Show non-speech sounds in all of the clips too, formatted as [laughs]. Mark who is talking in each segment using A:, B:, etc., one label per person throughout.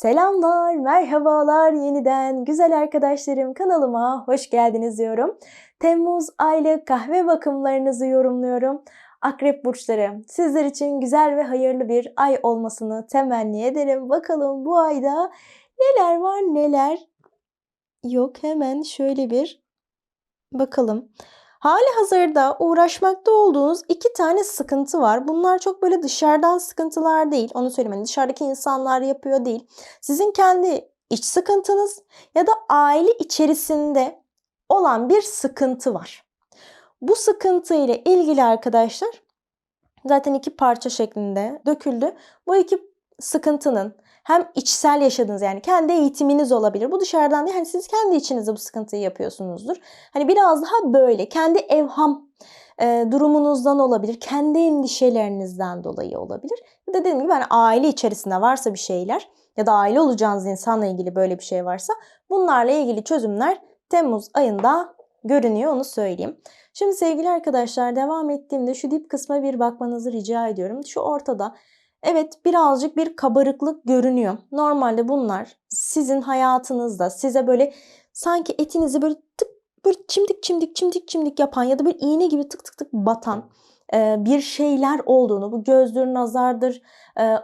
A: Selamlar, merhabalar yeniden güzel arkadaşlarım kanalıma hoş geldiniz diyorum. Temmuz aylık kahve bakımlarınızı yorumluyorum. Akrep burçları sizler için güzel ve hayırlı bir ay olmasını temenni ederim. Bakalım bu ayda neler var neler yok hemen şöyle bir bakalım. Hali hazırda uğraşmakta olduğunuz iki tane sıkıntı var. Bunlar çok böyle dışarıdan sıkıntılar değil. Onu söyleyeyim. Hani dışarıdaki insanlar yapıyor değil. Sizin kendi iç sıkıntınız ya da aile içerisinde olan bir sıkıntı var. Bu sıkıntı ile ilgili arkadaşlar zaten iki parça şeklinde döküldü. Bu iki sıkıntının hem içsel yaşadığınız yani kendi eğitiminiz olabilir. Bu dışarıdan değil. Hani siz kendi içinizde bu sıkıntıyı yapıyorsunuzdur. Hani biraz daha böyle kendi evham e, durumunuzdan olabilir. Kendi endişelerinizden dolayı olabilir. Dediğim gibi hani aile içerisinde varsa bir şeyler ya da aile olacağınız insanla ilgili böyle bir şey varsa bunlarla ilgili çözümler Temmuz ayında görünüyor onu söyleyeyim. Şimdi sevgili arkadaşlar devam ettiğimde şu dip kısma bir bakmanızı rica ediyorum. Şu ortada Evet birazcık bir kabarıklık görünüyor. Normalde bunlar sizin hayatınızda size böyle sanki etinizi böyle tık böyle çimdik çimdik çimdik çimdik yapan ya da bir iğne gibi tık tık tık batan bir şeyler olduğunu, bu gözdür, nazardır,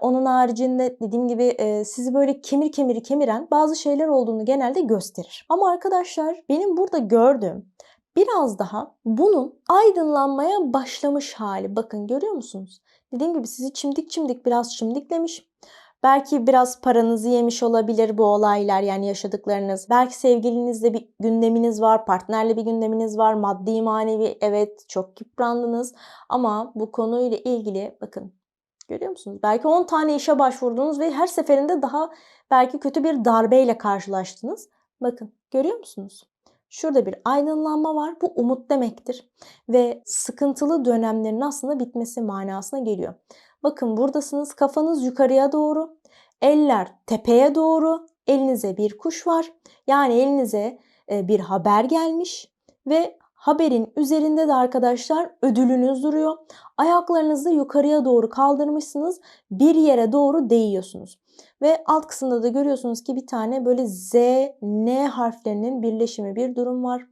A: onun haricinde dediğim gibi sizi böyle kemir kemiri kemiren bazı şeyler olduğunu genelde gösterir. Ama arkadaşlar benim burada gördüğüm biraz daha bunun aydınlanmaya başlamış hali. Bakın görüyor musunuz? Dediğim gibi sizi çimdik çimdik biraz çimdiklemiş. Belki biraz paranızı yemiş olabilir bu olaylar yani yaşadıklarınız. Belki sevgilinizle bir gündeminiz var, partnerle bir gündeminiz var, maddi manevi evet çok yıprandınız. Ama bu konuyla ilgili bakın görüyor musunuz? Belki 10 tane işe başvurdunuz ve her seferinde daha belki kötü bir darbeyle karşılaştınız. Bakın görüyor musunuz? Şurada bir aydınlanma var. Bu umut demektir. Ve sıkıntılı dönemlerin aslında bitmesi manasına geliyor. Bakın buradasınız kafanız yukarıya doğru. Eller tepeye doğru. Elinize bir kuş var. Yani elinize e, bir haber gelmiş ve haberin üzerinde de arkadaşlar ödülünüz duruyor. Ayaklarınızı yukarıya doğru kaldırmışsınız. Bir yere doğru değiyorsunuz. Ve alt kısımda da görüyorsunuz ki bir tane böyle Z, N harflerinin birleşimi bir durum var.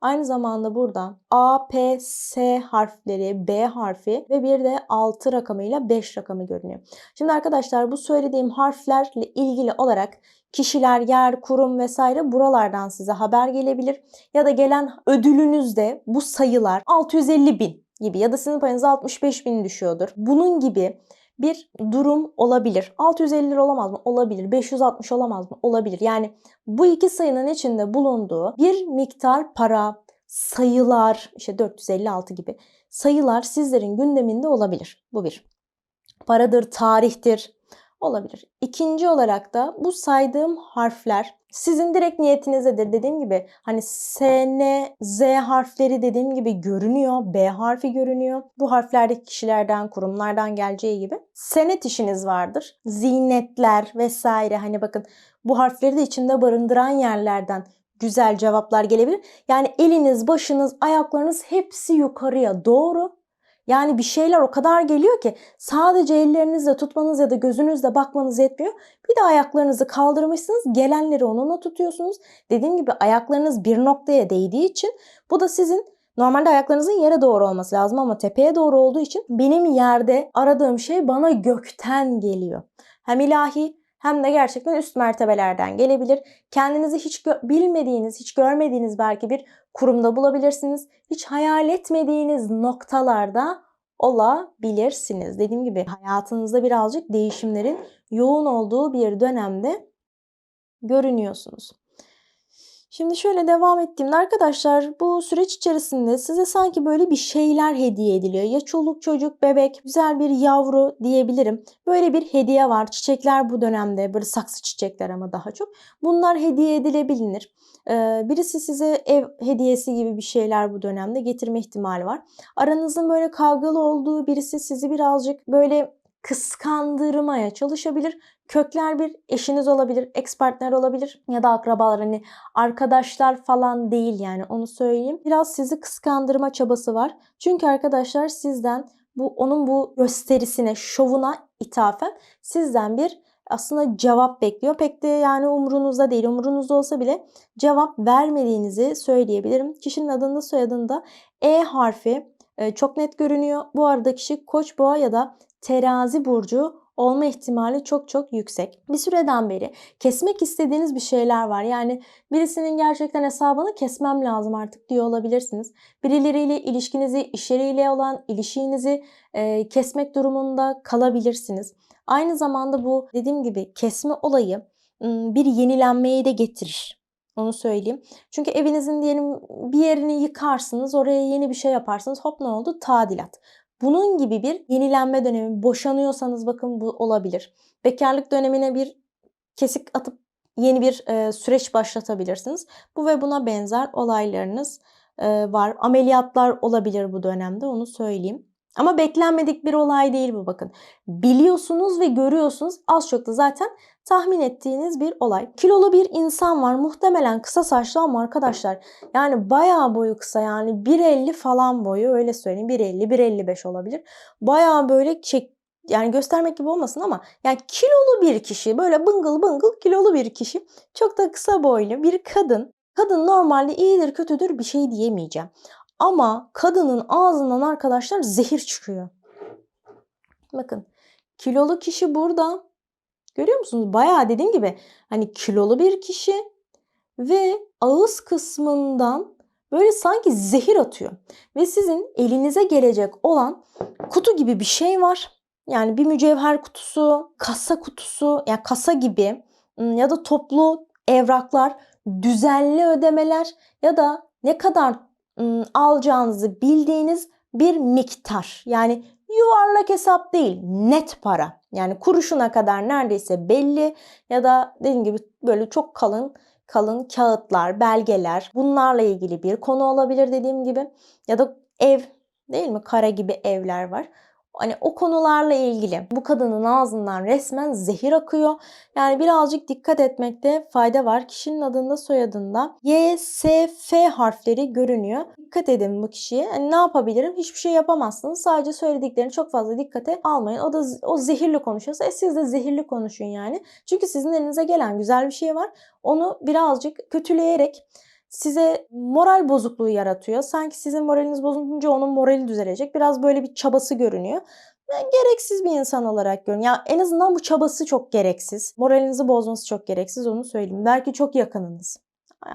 A: Aynı zamanda burada A, P, S harfleri, B harfi ve bir de 6 rakamıyla 5 rakamı görünüyor. Şimdi arkadaşlar bu söylediğim harflerle ilgili olarak kişiler, yer, kurum vesaire buralardan size haber gelebilir. Ya da gelen ödülünüzde bu sayılar 650 bin gibi ya da sizin payınız 65 bin düşüyordur. Bunun gibi bir durum olabilir. 650 lira olamaz mı? Olabilir. 560 olamaz mı? Olabilir. Yani bu iki sayının içinde bulunduğu bir miktar para, sayılar, işte 456 gibi sayılar sizlerin gündeminde olabilir. Bu bir. Paradır, tarihtir, olabilir. İkinci olarak da bu saydığım harfler sizin direkt niyetinizdedir. Dediğim gibi hani S, N, Z harfleri dediğim gibi görünüyor. B harfi görünüyor. Bu harflerdeki kişilerden, kurumlardan geleceği gibi. Senet işiniz vardır. Zinetler vesaire hani bakın bu harfleri de içinde barındıran yerlerden güzel cevaplar gelebilir. Yani eliniz, başınız, ayaklarınız hepsi yukarıya doğru yani bir şeyler o kadar geliyor ki sadece ellerinizle tutmanız ya da gözünüzle bakmanız yetmiyor. Bir de ayaklarınızı kaldırmışsınız. Gelenleri onunla tutuyorsunuz. Dediğim gibi ayaklarınız bir noktaya değdiği için bu da sizin Normalde ayaklarınızın yere doğru olması lazım ama tepeye doğru olduğu için benim yerde aradığım şey bana gökten geliyor. Hem ilahi hem de gerçekten üst mertebelerden gelebilir. Kendinizi hiç bilmediğiniz, hiç görmediğiniz belki bir kurumda bulabilirsiniz. Hiç hayal etmediğiniz noktalarda olabilirsiniz. Dediğim gibi hayatınızda birazcık değişimlerin yoğun olduğu bir dönemde görünüyorsunuz. Şimdi şöyle devam ettiğimde arkadaşlar bu süreç içerisinde size sanki böyle bir şeyler hediye ediliyor. Ya çoluk çocuk bebek güzel bir yavru diyebilirim. Böyle bir hediye var. Çiçekler bu dönemde böyle saksı çiçekler ama daha çok. Bunlar hediye edilebilir. Birisi size ev hediyesi gibi bir şeyler bu dönemde getirme ihtimali var. Aranızın böyle kavgalı olduğu birisi sizi birazcık böyle kıskandırmaya çalışabilir. Kökler bir eşiniz olabilir, ex partner olabilir ya da akrabalar hani arkadaşlar falan değil yani onu söyleyeyim. Biraz sizi kıskandırma çabası var. Çünkü arkadaşlar sizden bu onun bu gösterisine, şovuna ithafen sizden bir aslında cevap bekliyor. Pek de yani umrunuzda değil. Umrunuzda olsa bile cevap vermediğinizi söyleyebilirim. Kişinin adında soyadında E harfi e, çok net görünüyor. Bu arada kişi Koç boğa ya da terazi burcu olma ihtimali çok çok yüksek. Bir süreden beri kesmek istediğiniz bir şeyler var. Yani birisinin gerçekten hesabını kesmem lazım artık diyor olabilirsiniz. Birileriyle ilişkinizi, iş yeriyle olan ilişkinizi e, kesmek durumunda kalabilirsiniz. Aynı zamanda bu dediğim gibi kesme olayı bir yenilenmeyi de getirir. Onu söyleyeyim. Çünkü evinizin diyelim bir yerini yıkarsınız, oraya yeni bir şey yaparsınız. Hop ne oldu? Tadilat. Bunun gibi bir yenilenme dönemi. Boşanıyorsanız bakın bu olabilir. Bekarlık dönemine bir kesik atıp yeni bir e, süreç başlatabilirsiniz. Bu ve buna benzer olaylarınız e, var. Ameliyatlar olabilir bu dönemde onu söyleyeyim. Ama beklenmedik bir olay değil bu bakın. Biliyorsunuz ve görüyorsunuz az çok da zaten tahmin ettiğiniz bir olay. Kilolu bir insan var muhtemelen kısa saçlı ama arkadaşlar yani bayağı boyu kısa yani 1.50 falan boyu öyle söyleyeyim 1.50 1.55 olabilir. Bayağı böyle şey, yani göstermek gibi olmasın ama yani kilolu bir kişi böyle bıngıl bıngıl kilolu bir kişi çok da kısa boylu bir kadın. Kadın normalde iyidir kötüdür bir şey diyemeyeceğim. Ama kadının ağzından arkadaşlar zehir çıkıyor. Bakın kilolu kişi burada. Görüyor musunuz? Bayağı dediğim gibi hani kilolu bir kişi ve ağız kısmından böyle sanki zehir atıyor. Ve sizin elinize gelecek olan kutu gibi bir şey var. Yani bir mücevher kutusu, kasa kutusu, yani kasa gibi ya da toplu evraklar, düzenli ödemeler ya da ne kadar alacağınızı bildiğiniz bir miktar. Yani yuvarlak hesap değil, net para. Yani kuruşuna kadar neredeyse belli ya da dediğim gibi böyle çok kalın kalın kağıtlar, belgeler bunlarla ilgili bir konu olabilir dediğim gibi ya da ev değil mi? Kara gibi evler var. Hani o konularla ilgili bu kadının ağzından resmen zehir akıyor. Yani birazcık dikkat etmekte fayda var. Kişinin adında soyadında Y, S, F harfleri görünüyor. Dikkat edin bu kişiye. Yani ne yapabilirim? Hiçbir şey yapamazsınız. Sadece söylediklerini çok fazla dikkate almayın. O da o zehirli konuşuyorsa e siz de zehirli konuşun yani. Çünkü sizin elinize gelen güzel bir şey var. Onu birazcık kötüleyerek size moral bozukluğu yaratıyor. Sanki sizin moraliniz bozulunca onun morali düzelecek. Biraz böyle bir çabası görünüyor. Ben gereksiz bir insan olarak görüyorum. Ya en azından bu çabası çok gereksiz. Moralinizi bozması çok gereksiz onu söyleyeyim. Belki çok yakınınız.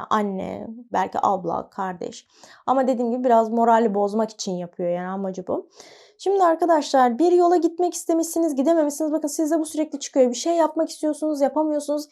A: Anne, belki abla, kardeş. Ama dediğim gibi biraz morali bozmak için yapıyor yani amacı bu. Şimdi arkadaşlar bir yola gitmek istemişsiniz, gidememişsiniz. Bakın sizde bu sürekli çıkıyor. Bir şey yapmak istiyorsunuz, yapamıyorsunuz.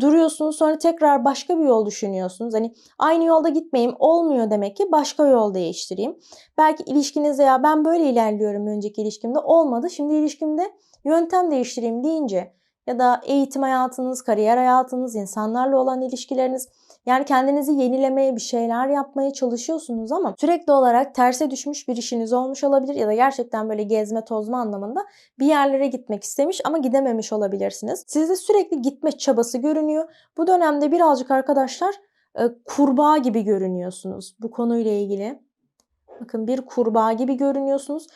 A: Duruyorsunuz sonra tekrar başka bir yol düşünüyorsunuz. Hani aynı yolda gitmeyeyim olmuyor demek ki başka yol değiştireyim. Belki ilişkinizde ya ben böyle ilerliyorum önceki ilişkimde olmadı. Şimdi ilişkimde yöntem değiştireyim deyince ya da eğitim hayatınız, kariyer hayatınız, insanlarla olan ilişkileriniz yani kendinizi yenilemeye bir şeyler yapmaya çalışıyorsunuz ama sürekli olarak terse düşmüş bir işiniz olmuş olabilir ya da gerçekten böyle gezme tozma anlamında bir yerlere gitmek istemiş ama gidememiş olabilirsiniz. Sizde sürekli gitme çabası görünüyor. Bu dönemde birazcık arkadaşlar e, kurbağa gibi görünüyorsunuz bu konuyla ilgili. Bakın bir kurbağa gibi görünüyorsunuz.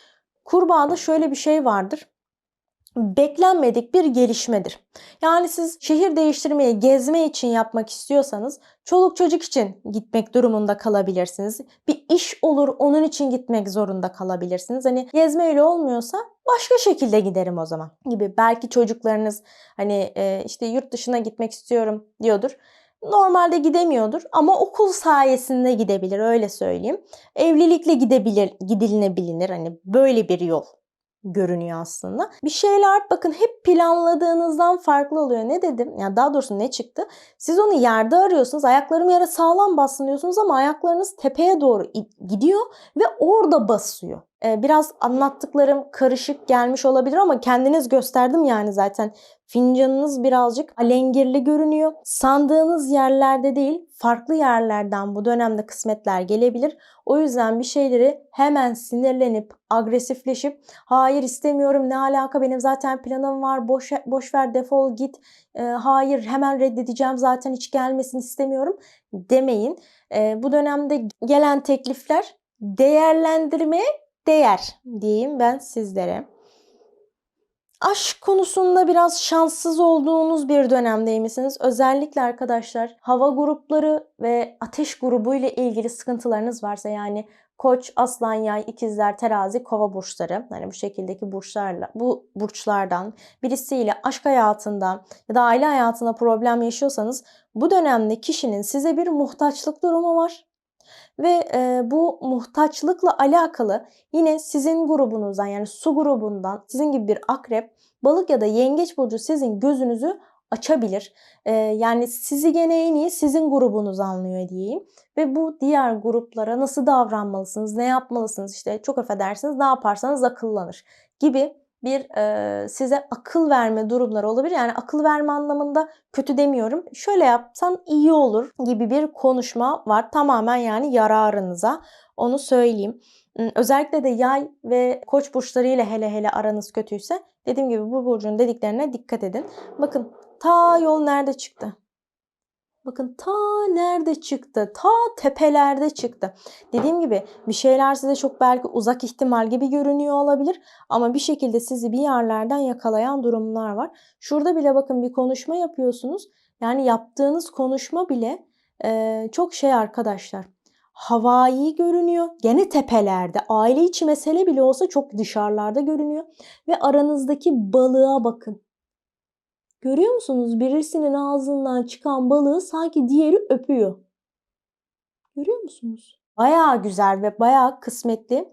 A: Kurbağada şöyle bir şey vardır beklenmedik bir gelişmedir. Yani siz şehir değiştirmeyi gezme için yapmak istiyorsanız çoluk çocuk için gitmek durumunda kalabilirsiniz. Bir iş olur onun için gitmek zorunda kalabilirsiniz. Hani gezmeyle olmuyorsa başka şekilde giderim o zaman gibi. Belki çocuklarınız hani e, işte yurt dışına gitmek istiyorum diyordur. Normalde gidemiyordur ama okul sayesinde gidebilir öyle söyleyeyim. Evlilikle gidebilir, gidilinebilir hani böyle bir yol görünüyor aslında. Bir şeyler bakın hep planladığınızdan farklı oluyor. Ne dedim? Ya daha doğrusu ne çıktı? Siz onu yerde arıyorsunuz. Ayaklarım yere sağlam bassın diyorsunuz ama ayaklarınız tepeye doğru gidiyor ve orada basıyor. Ee, biraz anlattıklarım karışık gelmiş olabilir ama kendiniz gösterdim yani zaten. Fincanınız birazcık alengirli görünüyor. Sandığınız yerlerde değil, farklı yerlerden bu dönemde kısmetler gelebilir. O yüzden bir şeyleri hemen sinirlenip, agresifleşip, hayır istemiyorum, ne alaka benim zaten planım var, boş, boş ver defol git, e, hayır hemen reddedeceğim zaten hiç gelmesin istemiyorum demeyin. E, bu dönemde gelen teklifler değerlendirmeye değer diyeyim ben sizlere. Aşk konusunda biraz şanssız olduğunuz bir dönemdeymişsiniz. Özellikle arkadaşlar hava grupları ve ateş grubu ile ilgili sıkıntılarınız varsa yani Koç, Aslan, Yay, İkizler, Terazi, Kova burçları. Hani bu şekildeki burçlarla bu burçlardan birisiyle aşk hayatında ya da aile hayatında problem yaşıyorsanız bu dönemde kişinin size bir muhtaçlık durumu var. Ve e, bu muhtaçlıkla alakalı yine sizin grubunuzdan yani su grubundan sizin gibi bir akrep, balık ya da yengeç burcu sizin gözünüzü açabilir. E, yani sizi gene en iyi sizin grubunuz anlıyor diyeyim. Ve bu diğer gruplara nasıl davranmalısınız, ne yapmalısınız işte çok affedersiniz ne yaparsanız akıllanır gibi bir e, size akıl verme durumları olabilir. Yani akıl verme anlamında kötü demiyorum. Şöyle yapsan iyi olur gibi bir konuşma var. Tamamen yani yararınıza. Onu söyleyeyim. Özellikle de yay ve koç burçlarıyla hele hele aranız kötüyse dediğim gibi bu burcun dediklerine dikkat edin. Bakın ta yol nerede çıktı? Bakın ta nerede çıktı? Ta tepelerde çıktı. Dediğim gibi bir şeyler size çok belki uzak ihtimal gibi görünüyor olabilir. Ama bir şekilde sizi bir yerlerden yakalayan durumlar var. Şurada bile bakın bir konuşma yapıyorsunuz. Yani yaptığınız konuşma bile e, çok şey arkadaşlar. Havai görünüyor. Gene tepelerde. Aile içi mesele bile olsa çok dışarılarda görünüyor. Ve aranızdaki balığa bakın. Görüyor musunuz? Birisinin ağzından çıkan balığı sanki diğeri öpüyor. Görüyor musunuz? Bayağı güzel ve bayağı kısmetli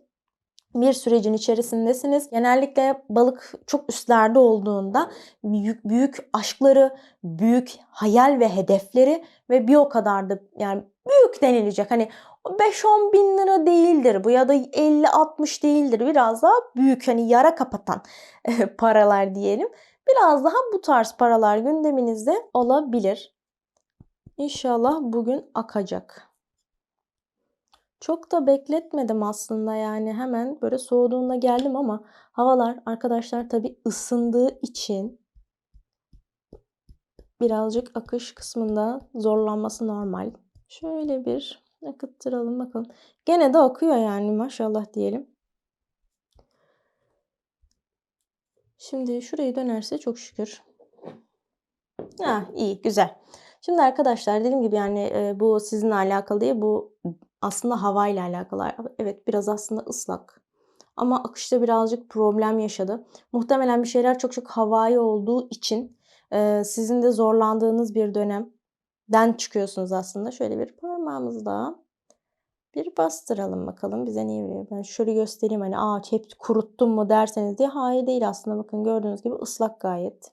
A: bir sürecin içerisindesiniz. Genellikle balık çok üstlerde olduğunda büyük, büyük aşkları, büyük hayal ve hedefleri ve bir o kadar da yani büyük denilecek. Hani 5-10 bin lira değildir bu ya da 50-60 değildir. Biraz daha büyük hani yara kapatan [laughs] paralar diyelim. Biraz daha bu tarz paralar gündeminizde olabilir. İnşallah bugün akacak. Çok da bekletmedim aslında yani hemen böyle soğuduğunda geldim ama havalar arkadaşlar tabi ısındığı için birazcık akış kısmında zorlanması normal. Şöyle bir akıttıralım bakalım. Gene de akıyor yani maşallah diyelim. Şimdi şurayı dönerse çok şükür. Ha, iyi güzel. Şimdi arkadaşlar dediğim gibi yani e, bu sizinle alakalı değil. Bu aslında havayla alakalı. Evet biraz aslında ıslak. Ama akışta birazcık problem yaşadı. Muhtemelen bir şeyler çok çok havai olduğu için e, sizin de zorlandığınız bir dönemden çıkıyorsunuz aslında. Şöyle bir parmağımız daha bir bastıralım bakalım bize niye veriyor. Ben şöyle göstereyim hani ağaç hep kuruttum mu derseniz diye. Hayır değil aslında bakın gördüğünüz gibi ıslak gayet.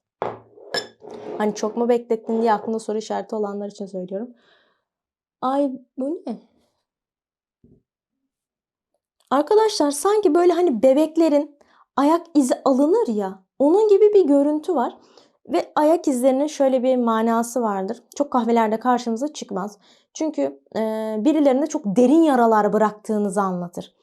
A: Hani çok mu beklettin diye aklında soru işareti olanlar için söylüyorum. Ay bu ne? Arkadaşlar sanki böyle hani bebeklerin ayak izi alınır ya onun gibi bir görüntü var. Ve ayak izlerinin şöyle bir manası vardır. Çok kahvelerde karşımıza çıkmaz. Çünkü e, birilerinde çok derin yaralar bıraktığınızı anlatır.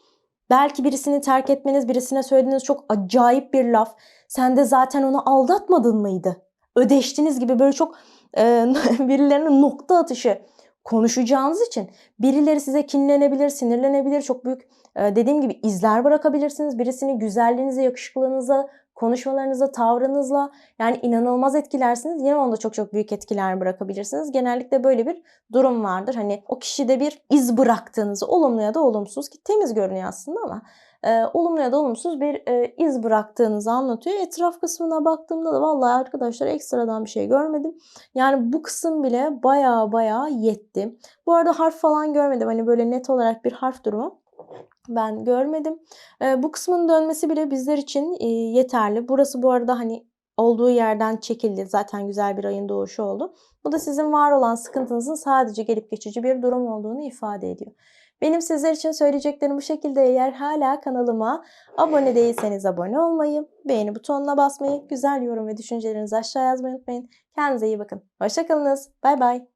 A: Belki birisini terk etmeniz, birisine söylediğiniz çok acayip bir laf. Sen de zaten onu aldatmadın mıydı? Ödeştiniz gibi böyle çok e, [laughs] birilerinin nokta atışı konuşacağınız için birileri size kinlenebilir, sinirlenebilir. Çok büyük dediğim gibi izler bırakabilirsiniz. Birisini güzelliğinize, yakışıklılığınıza, konuşmalarınızla, tavrınızla yani inanılmaz etkilersiniz. Yine onda çok çok büyük etkiler bırakabilirsiniz. Genellikle böyle bir durum vardır. Hani o kişide bir iz bıraktığınızı olumlu ya da olumsuz ki temiz görünüyor aslında ama e, olumlu ya da olumsuz bir e, iz bıraktığınızı anlatıyor. Etraf kısmına baktığımda da vallahi arkadaşlar ekstradan bir şey görmedim. Yani bu kısım bile baya baya yetti. Bu arada harf falan görmedim. Hani böyle net olarak bir harf durumu ben görmedim. E, bu kısmın dönmesi bile bizler için e, yeterli. Burası bu arada hani olduğu yerden çekildi. Zaten güzel bir ayın doğuşu oldu. Bu da sizin var olan sıkıntınızın sadece gelip geçici bir durum olduğunu ifade ediyor. Benim sizler için söyleyeceklerim bu şekilde. Eğer hala kanalıma abone değilseniz abone olmayı, beğeni butonuna basmayı, güzel yorum ve düşüncelerinizi aşağı yazmayı unutmayın. Kendinize iyi bakın. Hoşçakalınız. Bay bay.